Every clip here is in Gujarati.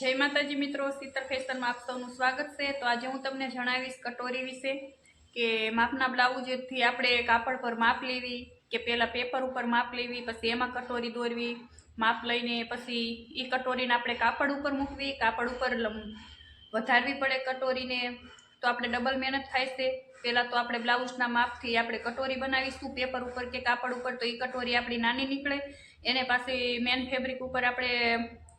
જય માતાજી મિત્રો શીતળ ફેશનમાં આપ સૌનું સ્વાગત છે. તો આજે હું તમને જણાવીશ કટોરી વિશે કે માપના બ્લાઉઝથી આપણે કાપડ પર માપ લેવી કે પહેલાં પેપર ઉપર માપ લેવી, પછી એમાં કટોરી દોરવી. માપ લઈને પછી એ કટોરીને આપણે કાપડ ઉપર મૂકવી, કાપડ ઉપર વધારવી પડે કટોરીને. તો આપણે ડબલ મહેનત થાય છે. પહેલાં તો આપણે બ્લાઉઝના માપથી આપણે કટોરી બનાવીશું પેપર ઉપર કે કાપડ ઉપર, તો એ કટોરી આપણી નાની નીકળે. એને પાસે મેન ફેબ્રિક ઉપર આપણે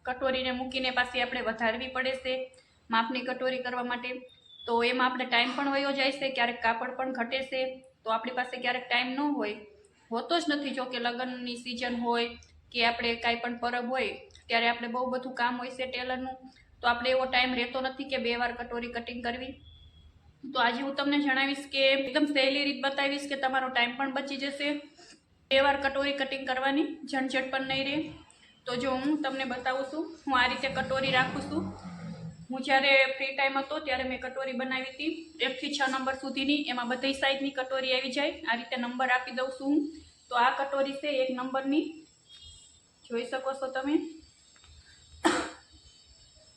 કટોરીને મૂકીને પાછી આપણે વધારવી પડે છે માપની કટોરી કરવા માટે. તો એમાં આપણે ટાઈમ પણ વયો જાય છે, ક્યારેક કાપડ પણ ઘટે છે, તો આપણી પાસે ક્યારેક ટાઈમ ન હોય. હોતો જ નથી જો કે લગ્નની સિઝન હોય કે આપણે કાંઈ પણ પરબ હોય, ત્યારે આપણે બહુ બધું કામ હોય છે ટેલરનું. તો આપણે એવો ટાઈમ રહેતો નથી કે બે વાર કટોરી કટિંગ કરવી. તો આજે હું તમને જણાવીશ કે એકદમ સહેલી રીત બતાવીશ કે તમારો ટાઈમ પણ બચી જશે. બે વાર કટોરી કટિંગ કરવાની ઝંઝટ પણ નહીં રહે. તો જો હું તમને બતાવું છું, હું આ રીતે કટોરી રાખું છું. હું જ્યારે ફ્રી ટાઈમ હતો ત્યારે મેં કટોરી બનાવી હતી. એકથી છ નંબર સુધીની, એમાં બધી સાઈઝની કટોરી આવી જાય. આ રીતે નંબર આપી દઉં છું હું. તો આ કટોરી છે એક નંબરની. જોઈ શકો છો તમે.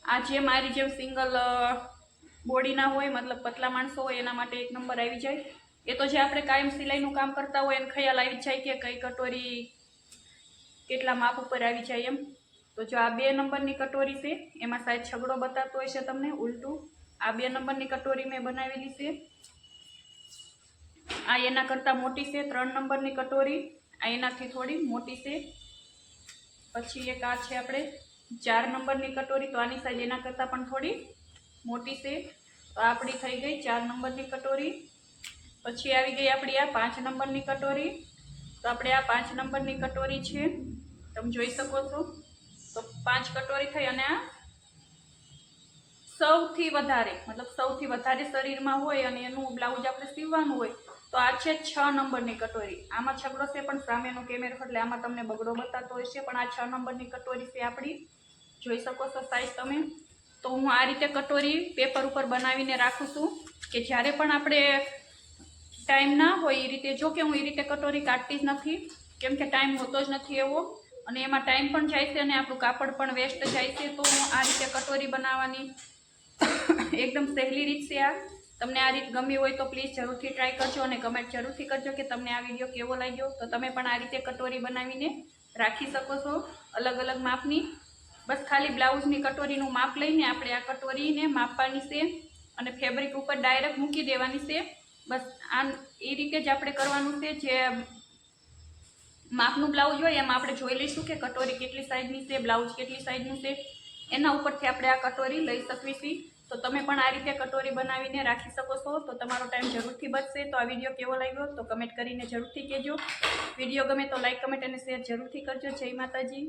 આ જે મારી જેમ સિંગલ બોડીના હોય, મતલબ પતલા માણસો હોય, એના માટે એક નંબર આવી જાય. એ તો જે આપણે કાયમ સિલાઈનું કામ કરતા હોય, એને ખ્યાલ આવી જાય કે કઈ કટોરી કેટલા માપ ઉપર આવી જાય એમ? તો જો આ બે નંબરની કટોરી છે, એમાં સાહેબ છગડો બતાવતો હોય છે તમને, ઉલટું. આ બે નંબરની કટોરી મેં બનાવેલી છે. આ એના કરતાં મોટી છે, ત્રણ નંબરની કટોરી. આ એનાથી થોડી મોટી છે. પછી એક આ છે આપણે ચાર નંબરની કટોરી, તો આની સાઈઝ એના કરતાં પણ થોડી મોટી છે. તો આપણી થઈ ગઈ ચાર નંબરની કટોરી. પછી આવી ગઈ આપણી આ પાંચ નંબરની કટોરી. તો આપણે આ પાંચ નંબરની કટોરી છે. તમે જોઈ શકો છો? તો પાંચ કટોરી થઈ અને આ સૌથી વધારે, મતલબ સૌથી વધારે શરીરમાં હોય અને એનું બ્લાઉઝ આપણે સીવવાનું હોય, તો આ છે છ નંબરની કટોરી. આમાં છગડો છે પણ સામેનો કેમેરો એટલે આમાં તમને બગડો બતાતો હોય છે, પણ આ છ નંબરની કટોરી છે આપણી. જોઈ શકો છો સાઈઝ તમે? તો હું આ રીતે કટોરી પેપર ઉપર બનાવીને રાખું છું કે જ્યારે પણ આપણે ટાઈમ ના હોય એ રીતે, જો કે હું એ રીતે કટોરી કાઢતી જ નથી, કેમ કે ટાઈમ હોતો જ નથી એવો. અને એમાં ટાઈમ પણ જાય છે અને આપણું કાપડ પણ વેસ્ટ જાય છે, તો હું આ રીતે કટોરી બનાવવાની. એકદમ સહેલી રીત છે આ. તમને આ રીત ગમી હોય તો પ્લીઝ જરૂરથી ટ્રાય કરજો અને કમેન્ટ જરૂરથી કરજો કે તમને આ વીડિયો કેવો લાગ્યો. તો તમે પણ આ રીતે કટોરી બનાવીને રાખી શકો છો અલગ અલગ માપની. બસ ખાલી બ્લાઉઝની કટોરીનું માપ લઈને આપણે આ કટોરીને માપવાની છે અને ફેબ્રિક ઉપર ડાયરેક્ટ મૂકી દેવાની છે. બસ આમ એ રીતે જ આપણે કરવાનું છે. જે માપનું બ્લાઉઝ હોય એમાં આપણે જોઈ લઈશું કે કટોરી કેટલી સાઈઝની છે, બ્લાઉઝ કેટલી સાઈઝનું છે. એના ઉપરથી આપણે આ કટોરી લઈ છીએ તો તમે પણ આ રીતે કટોરી બનાવીને રાખી શકો છો. તો તમારો ટાઈમ જરૂરથી બચશે. તો આ વીડિયો કેવો લાગ્યો તો કમેન્ટ કરીને જરૂરથી કહેજો. વીડિયો ગમે તો લાઇક કમેન્ટ અને શેર જરૂરથી કરજો. જય માતાજી.